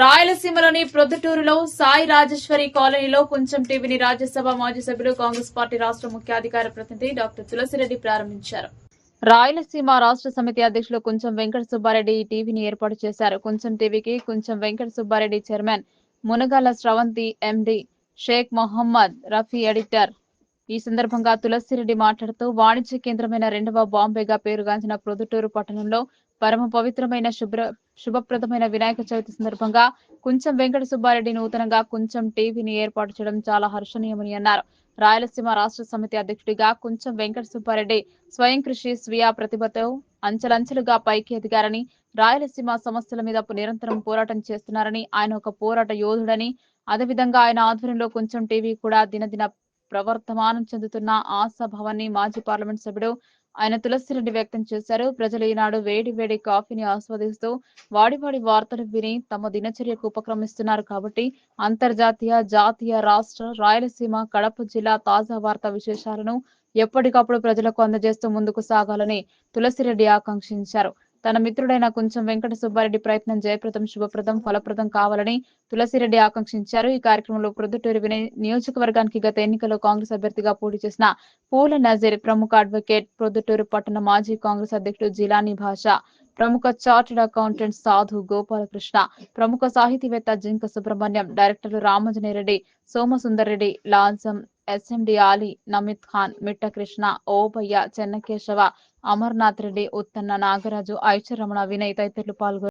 రాయలసీమలోని ప్రొద్దుటూరులో సాయి రాజేశ్వరి కాలనీలో కొంచెం టీవీని రాజ్యసభ మాజీ సభ్యులు కాంగ్రెస్ పార్టీ రాష్ట్ర ముఖ్య అధికార ప్రతినిధి డాక్టర్ తులసిరెడ్డి ప్రారంభించారు. రాయలసీమ రాష్ట్ర సమితి అధ్యక్షులు కొంచెం వెంకట సుబ్బారెడ్డి ఈ టీవీని ఏర్పాటు చేశారు. కొంచెం టీవీకి కొంచెం Venkata Subbareddy chairman Munagala Sravanthi MD Sheikh Mohammed Rafi editor ఈ సందర్భంగా తులసిరెడ్డి మాట్లాడుతూ వాణిజ్య కేంద్రమైన రెండవ బాంబేగా పేరుగాంచిన ప్రొద్దుటూరు పట్టణంలో పరమ పవిత్రమైన శుభ్ర శుభప్రదమైన వినాయక చవితి సందర్భంగా కొంచెం వెంకట సుబ్బారెడ్డి నూతనంగా కొంచెం టీవీని ఏర్పాటు చేయడం చాలా హర్షణీయమని అన్నారు. రాయలసీమ రాష్ట్ర సమితి అధ్యక్షుడిగా కొంచెం వెంకట సుబ్బారెడ్డి స్వయం కృషి స్వీయ ప్రతిభతో అంచెలంచెలుగా పైకి ఎదిగారని రాయలసీమ సమస్యల మీద నిరంతరం పోరాటం చేస్తున్నారని ఆయన ఒక పోరాట యోధుడని అదేవిధంగా ఆయన ఆధ్వర్యంలో కొంచెం టీవీ కూడా దినదిన ప్రవర్తమానం చెందుతున్న ఆశాభావాన్ని మాజీ పార్లమెంట్ సభ్యుడు ఆయన తులసిరెడ్డి వ్యక్తం చేశారు. ప్రజలు ఈనాడు వేడి వేడి కాఫీని ఆస్వాదిస్తూ వాడివాడి వార్తలు విని తమ దినచర్యకు ఉపక్రమిస్తున్నారు కాబట్టి అంతర్జాతీయ జాతీయ రాష్ట్ర రాయలసీమ కడప జిల్లా తాజా వార్తా విశేషాలను ఎప్పటికప్పుడు ప్రజలకు అందజేస్తూ ముందుకు సాగాలని తులసిరెడ్డి ఆకాంక్షించారు. తన మిత్రుడైన కొంచెం వెంకట సుబ్బారెడ్డి ప్రయత్నం జయప్రదం శుభప్రదం ఫలప్రదం కావాలని తులసిరెడ్డి ఆకాంక్షించారు. ఈ కార్యక్రమంలో ప్రొద్దుటూరు వినయ్ నియోజకవర్గానికి గత ఎన్నికల్లో కాంగ్రెస్ అభ్యర్థిగా పోటీ చేసిన పూల నజీర్ ప్రముఖ అడ్వకేట్ ప్రొద్దుటూరు పట్టణ మాజీ కాంగ్రెస్ అధ్యక్షుడు జిలానీ భాష ప్రముఖ చార్టెడ్ అకౌంటెంట్ సాధు గోపాలకృష్ణ ప్రముఖ సాహితీవేత్త జింక సుబ్రహ్మణ్యం డైరెక్టర్లు రామజనేరెడ్డి సోమసుందర్ రెడ్డి లాల్సం ఎస్ఎండి ఆలీ నమిత్ ఖాన్ మిట్ట కృష్ణ ఓబయ్య చెన్నకేశవ అమర్నాథ్ రెడ్డి ఉత్తన్న నాగరాజు ఐచరమణ వినయ్ తదితరులు పాల్గొన్నారు